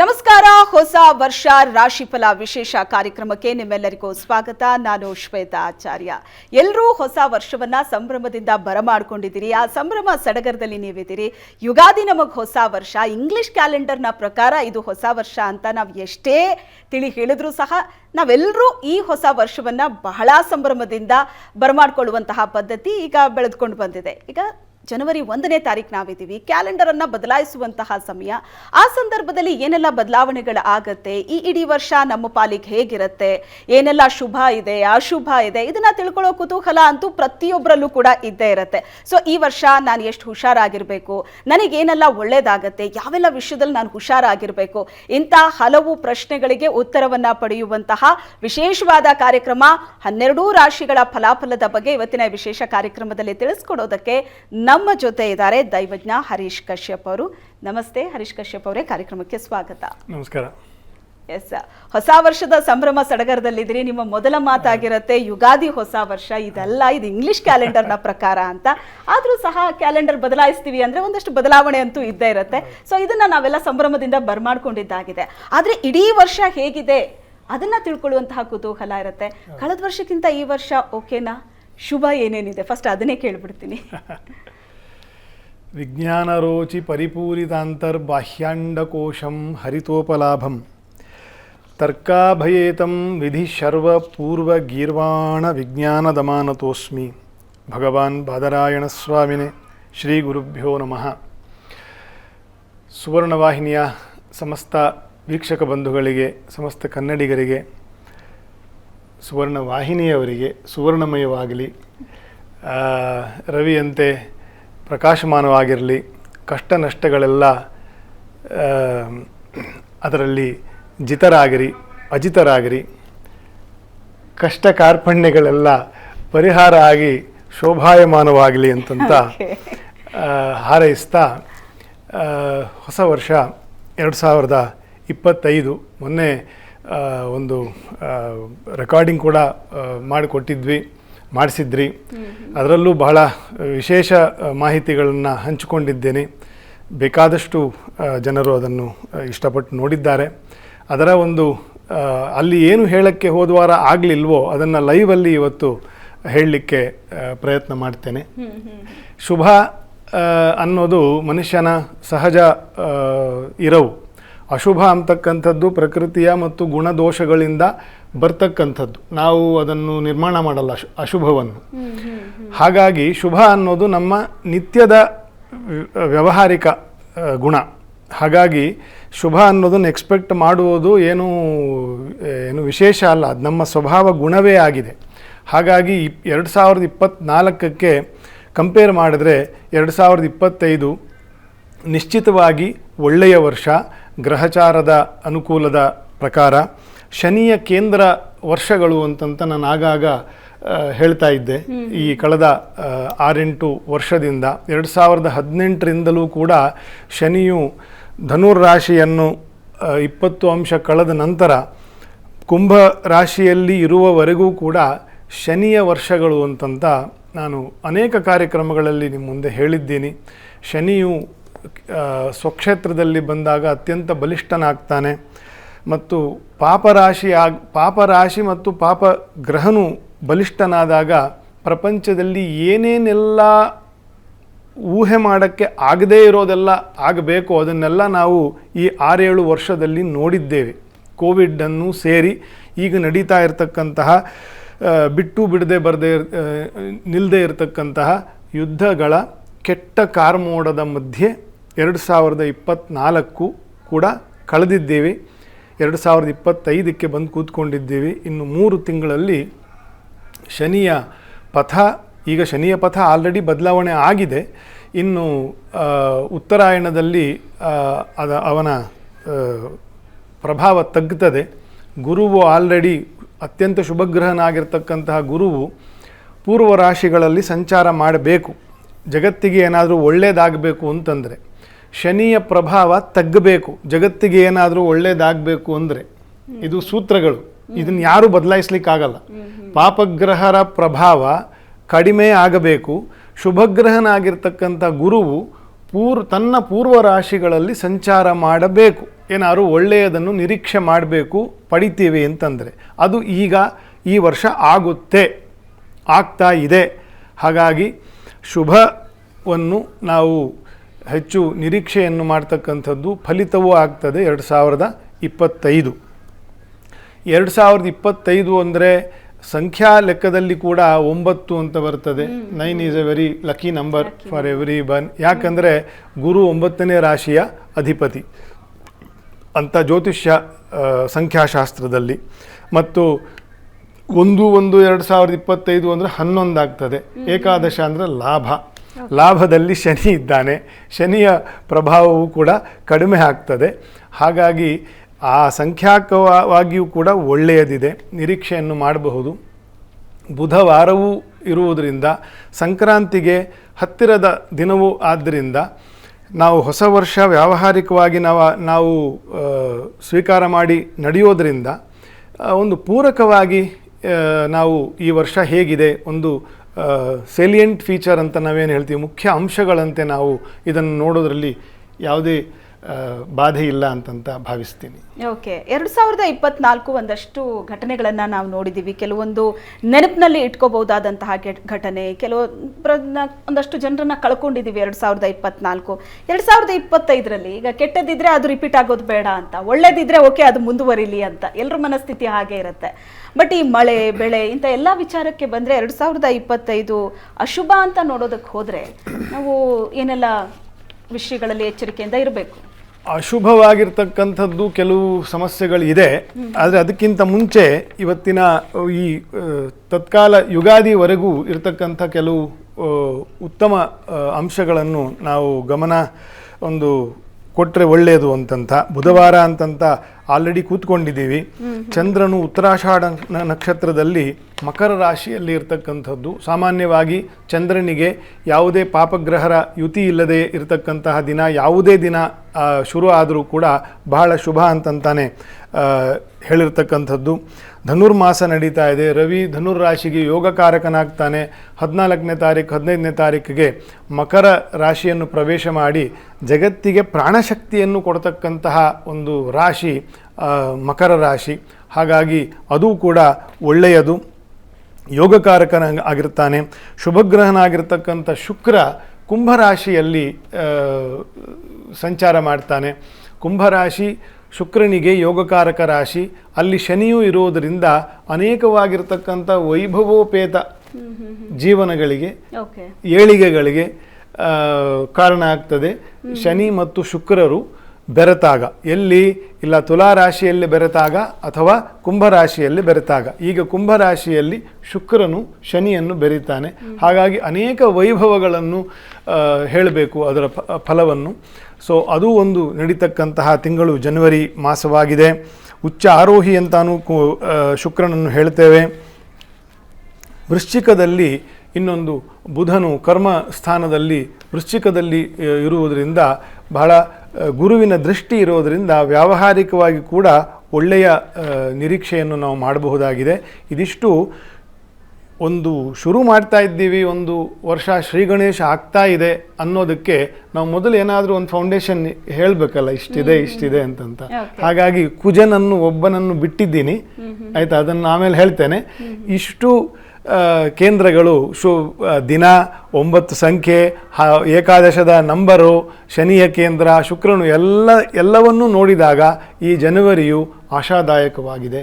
ನಮಸ್ಕಾರ. ಹೊಸ ವರ್ಷ ರಾಶಿಫಲ ವಿಶೇಷ ಕಾರ್ಯಕ್ರಮಕ್ಕೆ ನಿಮ್ಮೆಲ್ಲರಿಗೂ ಸ್ವಾಗತ. ನಾನು ಶ್ವೇತಾ ಆಚಾರ್ಯ. ಎಲ್ಲರೂ ಹೊಸ ವರ್ಷವನ್ನ ಸಂಭ್ರಮದಿಂದ ಬರಮಾಡ್ಕೊಂಡಿದ್ದೀರಿ. ಆ ಸಂಭ್ರಮ ಸಡಗರದಲ್ಲಿ ನೀವಿದ್ದೀರಿ. ಯುಗಾದಿ ನಮಗೆ ಹೊಸ ವರ್ಷ. ಇಂಗ್ಲಿಷ್ ಕ್ಯಾಲೆಂಡರ್ನ ಪ್ರಕಾರ ಇದು ಹೊಸ ವರ್ಷ ಅಂತ ನಾವು ಎಷ್ಟೇ ತಿಳಿ ಹೇಳಿದ್ರೂ ಸಹ ನಾವೆಲ್ಲರೂ ಈ ಹೊಸ ವರ್ಷವನ್ನ ಬಹಳ ಸಂಭ್ರಮದಿಂದ ಬರಮಾಡ್ಕೊಳ್ಳುವಂತಹ ಪದ್ಧತಿ ಈಗ ಬೆಳೆದುಕೊಂಡು ಬಂದಿದೆ. ಈಗ ಜನವರಿ ಒಂದನೇ ತಾರೀಕು ನಾವಿದ್ದೀವಿ. ಕ್ಯಾಲೆಂಡರನ್ನು ಬದಲಾಯಿಸುವಂತಹ ಸಮಯ. ಆ ಸಂದರ್ಭದಲ್ಲಿ ಏನೆಲ್ಲ ಬದಲಾವಣೆಗಳು ಆಗತ್ತೆ? ಈ ಇಡೀ ವರ್ಷ ನಮ್ಮ ಪಾಲಿಗೆ ಹೇಗಿರುತ್ತೆ? ಏನೆಲ್ಲ ಶುಭ ಇದೆ, ಅಶುಭ ಇದೆ? ಇದನ್ನ ತಿಳ್ಕೊಳ್ಳೋ ಕುತೂಹಲ ಅಂತೂ ಪ್ರತಿಯೊಬ್ಬರಲ್ಲೂ ಕೂಡ ಇದ್ದೇ ಇರುತ್ತೆ. ಸೊ ಈ ವರ್ಷ ನಾನು ಎಷ್ಟು ಹುಷಾರಾಗಿರಬೇಕು? ನನಗೇನೆಲ್ಲ ಒಳ್ಳೇದಾಗತ್ತೆ? ಯಾವೆಲ್ಲ ವಿಷಯದಲ್ಲಿ ನಾನು ಹುಷಾರಾಗಿರ್ಬೇಕು? ಇಂಥ ಹಲವು ಪ್ರಶ್ನೆಗಳಿಗೆ ಉತ್ತರವನ್ನ ಪಡೆಯುವಂತಹ ವಿಶೇಷವಾದ ಕಾರ್ಯಕ್ರಮ, ಹನ್ನೆರಡೂ ರಾಶಿಗಳ ಫಲಾಫಲದ ಬಗ್ಗೆ ಇವತ್ತಿನ ವಿಶೇಷ ಕಾರ್ಯಕ್ರಮದಲ್ಲಿ ತಿಳಿಸ್ಕೊಡೋದಕ್ಕೆ ನಮ್ಮ ಜೊತೆ ಇದ್ದಾರೆ ದೈವಜ್ಞ ಹರೀಶ್ ಕಶ್ಯಪ್ ಅವರು. ನಮಸ್ತೆ ಹರೀಶ್ ಕಶ್ಯಪ್ ಅವರೇ ಕಾರ್ಯಕ್ರಮಕ್ಕೆ ಸ್ವಾಗತ. ನಮಸ್ಕಾರ. ಎಸ್ ಹೊಸ ವರ್ಷದ ಸಂಭ್ರಮ ಸಡಗರದಲ್ಲಿದ್ದೀರಿ. ನಿಮ್ಮ ಮೊದಲ ಮಾತಾಗಿರುತ್ತೆ ಯುಗಾದಿ ಹೊಸ ವರ್ಷ ಇದೆಲ್ಲ ಇದು ಇಂಗ್ಲಿಷ್ ಕ್ಯಾಲೆಂಡರ್ನ ಪ್ರಕಾರ ಅಂತ. ಆದರೂ ಸಹ ಕ್ಯಾಲೆಂಡರ್ ಬದಲಾಯಿಸ್ತೀವಿ ಅಂದ್ರೆ ಒಂದಷ್ಟು ಬದಲಾವಣೆ ಅಂತೂ ಇದ್ದೇ ಇರುತ್ತೆ. ಸೊ ಇದನ್ನ ನಾವೆಲ್ಲ ಸಂಭ್ರಮದಿಂದ ಬರ್ಮಾಡ್ಕೊಂಡಿದ್ದಾಗಿದೆ. ಆದ್ರೆ ಇಡೀ ವರ್ಷ ಹೇಗಿದೆ? ಅದನ್ನ ತಿಳ್ಕೊಳ್ಳುವಂತಹ ಕುತೂಹಲ ಇರುತ್ತೆ. ಕಳೆದ ವರ್ಷಕ್ಕಿಂತ ಈ ವರ್ಷ ಓಕೆನಾ? ಶುಭ ಏನೇನಿದೆ? ಫಸ್ಟ್ ಅದನ್ನೇ ಕೇಳ್ಬಿಡ್ತೀನಿ. ವಿಜ್ಞಾನರೋಚಿ ಪರಿಪೂರಿತಾಂತರ್ಬಾಹ್ಯಾಂಡಕೋಶಂ ಹರಿತೋಪಲಾಭಂ. ತರ್ಕಾಭಯೇತಂ ವಿಧಿ ಶರ್ವ ಪೂರ್ವ ಗೀರ್ವಾಣ ವಿಜ್ಞಾನದಮಾನತೋಸ್ಮಿ ಭಗವಾನ್ ಬಾದರಾಯಣ ಸ್ವಾಮಿನೇ ಶ್ರೀ ಗುರುಭ್ಯೋ ನಮಃ. ಸುವರ್ಣವಾಹಿನಿಯ ಸಮಸ್ತ ವೀಕ್ಷಕ ಬಂಧುಗಳಿಗೆ, ಸಮಸ್ತ ಕನ್ನಡಿಗರಿಗೆ, ಸುವರ್ಣವಾಹಿನಿಯವರಿಗೆ ಸುವರ್ಣಮಯವಾಗಲಿ. ರವಿಯಂತೆ ಪ್ರಕಾಶಮಾನವಾಗಿರಲಿ ಕಷ್ಟ ನಷ್ಟಗಳೆಲ್ಲ ಅದರಲ್ಲಿ ಜಿತರಾಗಿರಿ ಅಜಿತರಾಗಿರಿ ಕಷ್ಟ ಕಾರ್ಪಣ್ಯಗಳೆಲ್ಲ ಪರಿಹಾರ ಆಗಿ ಶೋಭಾಯಮಾನವಾಗಲಿ ಅಂತಂತ ಹಾರೈಸ್ತಾ ಹೊಸ ವರ್ಷ ಎರಡು ಸಾವಿರದ ಇಪ್ಪತ್ತೈದು ಮೊನ್ನೆ ಒಂದು ರೆಕಾರ್ಡಿಂಗ್ ಕೂಡ ಮಾಡಿಕೊಟ್ಟಿದ್ವಿ. ಮಾಡಿಸಿದ್ರಿ. ಅದರಲ್ಲೂ ಬಹಳ ವಿಶೇಷ ಮಾಹಿತಿಗಳನ್ನು ಹಂಚಿಕೊಂಡಿದ್ದೇನೆ. ಬೇಕಾದಷ್ಟು ಜನರು ಅದನ್ನು ಇಷ್ಟಪಟ್ಟು ನೋಡಿದ್ದಾರೆ. ಅದರ ಒಂದು ಅಲ್ಲಿ ಏನು ಹೇಳಕ್ಕೆ ಹೋದ ವಾರ ಆಗಲಿಲ್ವೋ ಅದನ್ನು ಲೈವಲ್ಲಿ ಇವತ್ತು ಹೇಳಲಿಕ್ಕೆ ಪ್ರಯತ್ನ ಮಾಡ್ತೇನೆ. ಶುಭ ಅನ್ನೋದು ಮನುಷ್ಯನ ಸಹಜ ಇರವು. ಅಶುಭ ಅಂತಕ್ಕಂಥದ್ದು ಪ್ರಕೃತಿಯ ಮತ್ತು ಗುಣದೋಷಗಳಿಂದ ಬರ್ತಕ್ಕಂಥದ್ದು. ನಾವು ಅದನ್ನು ನಿರ್ಮಾಣ ಮಾಡಲ್ಲ ಅಶುಭವನ್ನು. ಹಾಗಾಗಿ ಶುಭ ಅನ್ನೋದು ನಮ್ಮ ನಿತ್ಯದ ವ್ಯವಹಾರಿಕ ಗುಣ. ಹಾಗಾಗಿ ಶುಭ ಅನ್ನೋದನ್ನು ಎಕ್ಸ್ಪೆಕ್ಟ್ ಮಾಡುವುದು ಏನು ಏನು ವಿಶೇಷ ಅಲ್ಲ. ಅದು ನಮ್ಮ ಸ್ವಭಾವ ಗುಣವೇ ಆಗಿದೆ. ಹಾಗಾಗಿ ಇಪ್ ಎರಡು ಸಾವಿರದ ಇಪ್ಪತ್ತ್ನಾಲ್ಕಕ್ಕೆ ಕಂಪೇರ್ ಮಾಡಿದ್ರೆ ಎರಡು ಸಾವಿರದ ಇಪ್ಪತ್ತೈದು ನಿಶ್ಚಿತವಾಗಿ ಒಳ್ಳೆಯ ವರ್ಷ. ಗ್ರಹಚಾರದ ಅನುಕೂಲದ ಪ್ರಕಾರ ಶನಿಯ ಕೇಂದ್ರ ವರ್ಷಗಳು ಅಂತಂತ ನಾನು ಆಗಾಗ ಹೇಳ್ತಾ ಇದ್ದೆ. ಈ ಕಳೆದ ಆರೆಂಟು ವರ್ಷದಿಂದ ಎರಡು ಸಾವಿರದ ಹದಿನೆಂಟರಿಂದಲೂ ಕೂಡ ಶನಿಯು ಧನುರ್ ರಾಶಿಯನ್ನು ಇಪ್ಪತ್ತು ಅಂಶ ಕಳೆದ ನಂತರ ಕುಂಭ ರಾಶಿಯಲ್ಲಿ ಇರುವವರೆಗೂ ಕೂಡ ಶನಿಯ ವರ್ಷಗಳು ಅಂತಂತ ನಾನು ಅನೇಕ ಕಾರ್ಯಕ್ರಮಗಳಲ್ಲಿ ನಿಮ್ಮ ಮುಂದೆ ಹೇಳಿದ್ದೀನಿ. ಶನಿಯು ಸ್ವಕ್ಷೇತ್ರದಲ್ಲಿ ಬಂದಾಗ ಅತ್ಯಂತ ಬಲಿಷ್ಠನಾಗ್ತಾನೆ. ಮತ್ತು ಪಾಪರಾಶಿ ಆಗ್, ಪಾಪರಾಶಿ ಮತ್ತು ಪಾಪ ಗ್ರಹನು ಬಲಿಷ್ಠನಾದಾಗ ಪ್ರಪಂಚದಲ್ಲಿ ಏನೇನೆಲ್ಲ ಊಹೆ ಮಾಡೋಕ್ಕೆ ಆಗದೇ ಇರೋದೆಲ್ಲ ಆಗಬೇಕು, ಅದನ್ನೆಲ್ಲ ನಾವು ಈ ಆರೇಳು ವರ್ಷದಲ್ಲಿ ನೋಡಿದ್ದೇವೆ. ಕೋವಿಡನ್ನು ಸೇರಿ ಈಗ ನಡೀತಾ ಇರತಕ್ಕಂತಹ ಬಿಟ್ಟು ಬಿಡದೆ ಬರದೇ ನಿಲ್ಲದೆ ಇರತಕ್ಕಂತಹ ಯುದ್ಧಗಳ ಕೆಟ್ಟ ಕಾರ್ಮೋಡದ ಮಧ್ಯೆ ಎರಡು ಸಾವಿರದ ಇಪ್ಪತ್ತ್ನಾಲ್ಕು ಕೂಡ ಕಳೆದಿದ್ದೇವೆ. ಎರಡು ಸಾವಿರದ ಇಪ್ಪತ್ತೈದಕ್ಕೆ ಬಂದು ಕೂತ್ಕೊಂಡಿದ್ದೀವಿ. ಇನ್ನು ಮೂರು ತಿಂಗಳಲ್ಲಿ ಶನಿಯ ಪಥ, ಈಗ ಶನಿಯ ಪಥ ಆಲ್ರೆಡಿ ಬದಲಾವಣೆ ಆಗಿದೆ. ಇನ್ನು ಉತ್ತರಾಯಣದಲ್ಲಿ ಅದ, ಅವನ ಪ್ರಭಾವ ತಗ್ಗುತ್ತದೆ ಗುರುವು ಆಲ್ರೆಡಿ ಅತ್ಯಂತ ಶುಭಗ್ರಹನಾಗಿರ್ತಕ್ಕಂತಹ ಗುರುವು ಪೂರ್ವ ರಾಶಿಗಳಲ್ಲಿ ಸಂಚಾರ ಮಾಡಬೇಕು. ಜಗತ್ತಿಗೆ ಏನಾದರೂ ಒಳ್ಳೆಯದಾಗಬೇಕು ಅಂತಂದರೆ. ಶನಿಯ ಪ್ರಭಾವ ತಗ್ಗಬೇಕು. ಜಗತ್ತಿಗೆ ಏನಾದರೂ ಒಳ್ಳೆಯದಾಗಬೇಕು ಅಂದರೆ ಇದು ಸೂತ್ರಗಳು. ಇದನ್ನು ಯಾರೂ ಬದಲಾಯಿಸ್ಲಿಕ್ಕಾಗಲ್ಲ. ಪಾಪಗ್ರಹರ ಪ್ರಭಾವ ಕಡಿಮೆ ಆಗಬೇಕು. ಶುಭಗ್ರಹನಾಗಿರ್ತಕ್ಕಂಥ ಗುರುವು ಪೂರ್ ತನ್ನ ಪೂರ್ವ ರಾಶಿಗಳಲ್ಲಿ ಸಂಚಾರ ಮಾಡಬೇಕು. ಏನಾದರೂ ಒಳ್ಳೆಯದನ್ನು ನಿರೀಕ್ಷೆ ಮಾಡಬೇಕು, ಪಡಿತೀವಿ ಅಂತಂದರೆ. ಅದು ಈಗ ಈ ವರ್ಷ ಆಗುತ್ತೆ. ಆಗ್ತಾ ಇದೆ. ಹಾಗಾಗಿ ಶುಭವನ್ನು ನಾವು ಹೆಚ್ಚು ನಿರೀಕ್ಷೆಯನ್ನು ಮಾಡ್ತಕ್ಕಂಥದ್ದು ಫಲಿತವೂ ಆಗ್ತದೆ ಎರಡು ಸಾವಿರದ ಇಪ್ಪತ್ತೈದು. ಎರಡು ಸಾವಿರದ ಇಪ್ಪತ್ತೈದು ಅಂದರೆ ಸಂಖ್ಯಾ ಲೆಕ್ಕದಲ್ಲಿ ಕೂಡ ಒಂಬತ್ತು ಅಂತ ಬರ್ತದೆ. Nine is a very lucky number for everyone ಯಾಕಂದರೆ ಗುರು ಒಂಬತ್ತನೇ ರಾಶಿಯ ಅಧಿಪತಿ ಅಂತ ಜ್ಯೋತಿಷ್ಯ ಸಂಖ್ಯಾಶಾಸ್ತ್ರದಲ್ಲಿ. ಮತ್ತು ಒಂದು ಒಂದು ಎರಡು ಸಾವಿರದ ಇಪ್ಪತ್ತೈದು ಅಂದರೆ ಹನ್ನೊಂದು ಆಗ್ತದೆ. ಏಕಾದಶ ಅಂದರೆ ಲಾಭ. ಲಾಭದಲ್ಲಿ ಶನಿ ಇದ್ದಾನೆ. ಶನಿಯ ಪ್ರಭಾವವು ಕೂಡ ಕಡಿಮೆ ಆಗ್ತದೆ. ಹಾಗಾಗಿ ಆ ಸಂಖ್ಯಾಕವಾಗಿಯೂ ಕೂಡ ಒಳ್ಳೆಯದಿದೆ. ನಿರೀಕ್ಷೆಯನ್ನು ಮಾಡಬಹುದು. ಬುಧವಾರವೂ ಇರುವುದರಿಂದ, ಸಂಕ್ರಾಂತಿಗೆ ಹತ್ತಿರದ ದಿನವೂ ಆದ್ದರಿಂದ ನಾವು ಹೊಸ ವರ್ಷ ವ್ಯಾವಹಾರಿಕವಾಗಿ ನಾವು ನಾವು ಸ್ವೀಕಾರ ಮಾಡಿ ನಡೆಯೋದರಿಂದ ಒಂದು ಪೂರಕವಾಗಿ ನಾವು ಈ ವರ್ಷ ಹೇಗಿದೆ ಒಂದು ಸೆಲಿಯಂಟ್ ಫೀಚರ್ ಅಂತ ನಾವೇನು ಹೇಳ್ತೀವಿ ಮುಖ್ಯ ಅಂಶಗಳಂತೆ ನಾವು ಇದನ್ನು ನೋಡೋದರಲ್ಲಿ ಯಾವುದೇ ಬಾಧೆ ಇಲ್ಲ ಅಂತಂತ ಭಾವಿಸ್ತೀನಿ. ಓಕೆ, ಎರಡು ಸಾವಿರದ ಇಪ್ಪತ್ನಾಲ್ಕು ಒಂದಷ್ಟು ಘಟನೆಗಳನ್ನು ನಾವು ನೋಡಿದ್ದೀವಿ ಕೆಲವೊಂದು ನೆನಪಿನಲ್ಲಿ ಇಟ್ಕೋಬಹುದಾದಂತಹ ಘಟ್- ಘಟನೆ, ಕೆಲವು ಒಂದಷ್ಟು ಜನರನ್ನ ಕಳ್ಕೊಂಡಿದ್ದೀವಿ ಎರಡು ಸಾವಿರದ ಇಪ್ಪತ್ನಾಲ್ಕು. ಎರಡು ಸಾವಿರದ ಇಪ್ಪತ್ತೈದರಲ್ಲಿ ಈಗ ಕೆಟ್ಟದಿದ್ರೆ ಅದು ರಿಪೀಟ್ ಆಗೋದು ಬೇಡ ಅಂತ, ಒಳ್ಳೇದಿದ್ರೆ ಓಕೆ, ಅದು ಮುಂದುವರಿಲಿ ಅಂತ. ಎಲ್ಲರ ಮನಸ್ಥಿತಿ ಹಾಗೆ ಇರುತ್ತೆ. ಬಟ್ ಈ ಮಳೆ, ಬೆಳೆ, ಇಂಥ ಎಲ್ಲ ವಿಚಾರಕ್ಕೆ ಬಂದರೆ ಎರಡು ಸಾವಿರದ ಇಪ್ಪತ್ತೈದು ಅಶುಭ ಅಂತ ನೋಡೋದಕ್ಕೆ ಹೋದರೆ ನಾವು ಏನೆಲ್ಲ ವಿಷಯಗಳಲ್ಲಿ ಎಚ್ಚರಿಕೆಯಿಂದ ಇರಬೇಕು? ಅಶುಭವಾಗಿರ್ತಕ್ಕಂಥದ್ದು ಕೆಲವು ಸಮಸ್ಯೆಗಳಿದೆ. ಆದರೆ ಅದಕ್ಕಿಂತ ಮುಂಚೆ ಇವತ್ತಿನ ಈ ತತ್ಕಾಲ ಯುಗಾದಿವರೆಗೂ ಇರತಕ್ಕಂಥ ಕೆಲವು ಉತ್ತಮ ಅಂಶಗಳನ್ನು ನಾವು ಗಮನ, ಒಂದು ಕೊಟ್ಟರೆ ಒಳ್ಳೆಯದು ಅಂತಂತ, ಬುಧವಾರ ಅಂತಂತ ಆಲ್ರೆಡಿ ಕೂತ್ಕೊಂಡಿದ್ದೀವಿ. ಚಂದ್ರನು ಉತ್ತರಾಷಾಢ ನಕ್ಷತ್ರದಲ್ಲಿ ಮಕರ ರಾಶಿಯಲ್ಲಿ ಇರತಕ್ಕಂಥದ್ದು. ಸಾಮಾನ್ಯವಾಗಿ ಚಂದ್ರನಿಗೆ ಯಾವುದೇ ಪಾಪಗ್ರಹರ ಯುತಿ ಇಲ್ಲದೆ ಇರತಕ್ಕಂತಹ ದಿನ ಯಾವುದೇ ದಿನ ಶುರು ಆದರೂ ಕೂಡ ಬಹಳ ಶುಭ ಅಂತಂತಾನೆ ಹೇಳಿರ್ತಕ್ಕಂಥದ್ದು. ಧನುರ್ಮಾಸ ನಡೀತಾ ಇದೆ. ರವಿ ಧನುರ್ ರಾಶಿಗೆ ಯೋಗಕಾರಕನಾಗ್ತಾನೆ. ಹದಿನಾಲ್ಕನೇ ತಾರೀಕು ಹದಿನೈದನೇ ತಾರೀಕಿಗೆ ಮಕರ ರಾಶಿಯನ್ನು ಪ್ರವೇಶ ಮಾಡಿ ಜಗತ್ತಿಗೆ ಪ್ರಾಣಶಕ್ತಿಯನ್ನು ಕೊಡತಕ್ಕಂತಹ ಒಂದು ರಾಶಿ ಮಕರ ರಾಶಿ. ಹಾಗಾಗಿ ಅದು ಕೂಡ ಒಳ್ಳೆಯದು. ಯೋಗಕಾರಕನ ಆಗಿರ್ತಾನೆ. ಶುಭಗ್ರಹನಾಗಿರ್ತಕ್ಕಂಥ ಶುಕ್ರ ಕುಂಭರಾಶಿಯಲ್ಲಿ ಸಂಚಾರ ಮಾಡ್ತಾನೆ. ಕುಂಭರಾಶಿ ಶುಕ್ರನಿಗೆ ಯೋಗಕಾರಕ ರಾಶಿ. ಅಲ್ಲಿ ಶನಿಯೂ ಇರೋದರಿಂದ ಅನೇಕವಾಗಿರ್ತಕ್ಕಂಥ ವೈಭವೋಪೇತ ಜೀವನಗಳಿಗೆ ಏಳಿಗೆಗಳಿಗೆ ಕಾರಣ ಆಗ್ತದೆ. ಶನಿ ಮತ್ತು ಶುಕ್ರರು ಬೆರೆತಾಗ. ಎಲ್ಲಿ? ಇಲ್ಲ ತುಲಾ ರಾಶಿಯಲ್ಲಿ ಬೆರೆತಾಗ ಅಥವಾ ಕುಂಭರಾಶಿಯಲ್ಲಿ ಬೆರೆತಾಗ. ಈಗ ಕುಂಭರಾಶಿಯಲ್ಲಿ ಶುಕ್ರನು ಶನಿಯನ್ನು ಬೆರೀತಾನೆ. ಹಾಗಾಗಿ ಅನೇಕ ವೈಭವಗಳನ್ನು ಹೇಳಬೇಕು ಅದರ ಫಲವನ್ನು. ಸೊ, ಅದು ಒಂದು ನಡೀತಕ್ಕಂತಹ ತಿಂಗಳು ಜನವರಿ ಮಾಸವಾಗಿದೆ. ಉಚ್ಚ ಆರೋಹಿ ಅಂತಾನು ಶುಕ್ರನನ್ನು ಹೇಳ್ತೇವೆ. ವೃಶ್ಚಿಕದಲ್ಲಿ ಇನ್ನೊಂದು ಬುಧನು ಕರ್ಮ ಸ್ಥಾನದಲ್ಲಿ ವೃಶ್ಚಿಕದಲ್ಲಿ ಇರುವುದರಿಂದ ಬಹಳ ಗುರುವಿನ ದೃಷ್ಟಿ ಇರೋದರಿಂದ ವ್ಯಾವಹಾರಿಕವಾಗಿ ಕೂಡ ಒಳ್ಳೆಯ ನಿರೀಕ್ಷೆಯನ್ನು ನಾವು ಮಾಡಬಹುದಾಗಿದೆ. ಇದಿಷ್ಟು ಒಂದು ಶುರು ಮಾಡ್ತಾ ಇದ್ದೀವಿ ಒಂದು ವರ್ಷ ಶ್ರೀ ಗಣೇಶ ಆಗ್ತಾ ಇದೆ ಅನ್ನೋದಕ್ಕೆ ನಾವು ಮೊದಲು ಏನಾದರೂ ಒಂದು ಫೌಂಡೇಶನ್ ಹೇಳಬೇಕಲ್ಲ ಇಷ್ಟಿದೆ ಇಷ್ಟಿದೆ ಅಂತಂತ. ಹಾಗಾಗಿ ಕುಜನನ್ನು ಒಬ್ಬನನ್ನು ಬಿಟ್ಟಿದ್ದೀನಿ. ಆಯಿತಾ? ಅದನ್ನು ಆಮೇಲೆ ಹೇಳ್ತೇನೆ. ಇಷ್ಟು ಕೇಂದ್ರಗಳು ಶು ದಿನ ಒಂಬತ್ತು ಸಂಖ್ಯೆ ಹ- ಏಕಾದಶದ ನಂಬರು ಶನಿಯ ಕೇಂದ್ರ ಶುಕ್ರನು ಎಲ್ಲ ಎಲ್ಲವನ್ನೂ ನೋಡಿದಾಗ ಈ ಜನವರಿಯು ಆಶಾದಾಯಕವಾಗಿದೆ.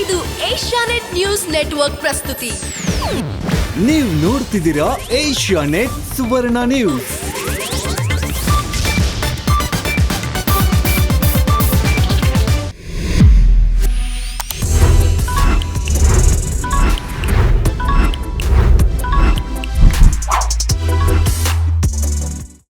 ಇದು ಏಷ್ಯಾನೆಟ್ ನ್ಯೂಸ್ ನೆಟ್ವರ್ಕ್ ಪ್ರಸ್ತುತಿ. ನೀವು ನೋಡ್ತಿದ್ದೀರಾ ಏಷ್ಯಾನೆಟ್ ಸುವರ್ಣ ನ್ಯೂಸ್.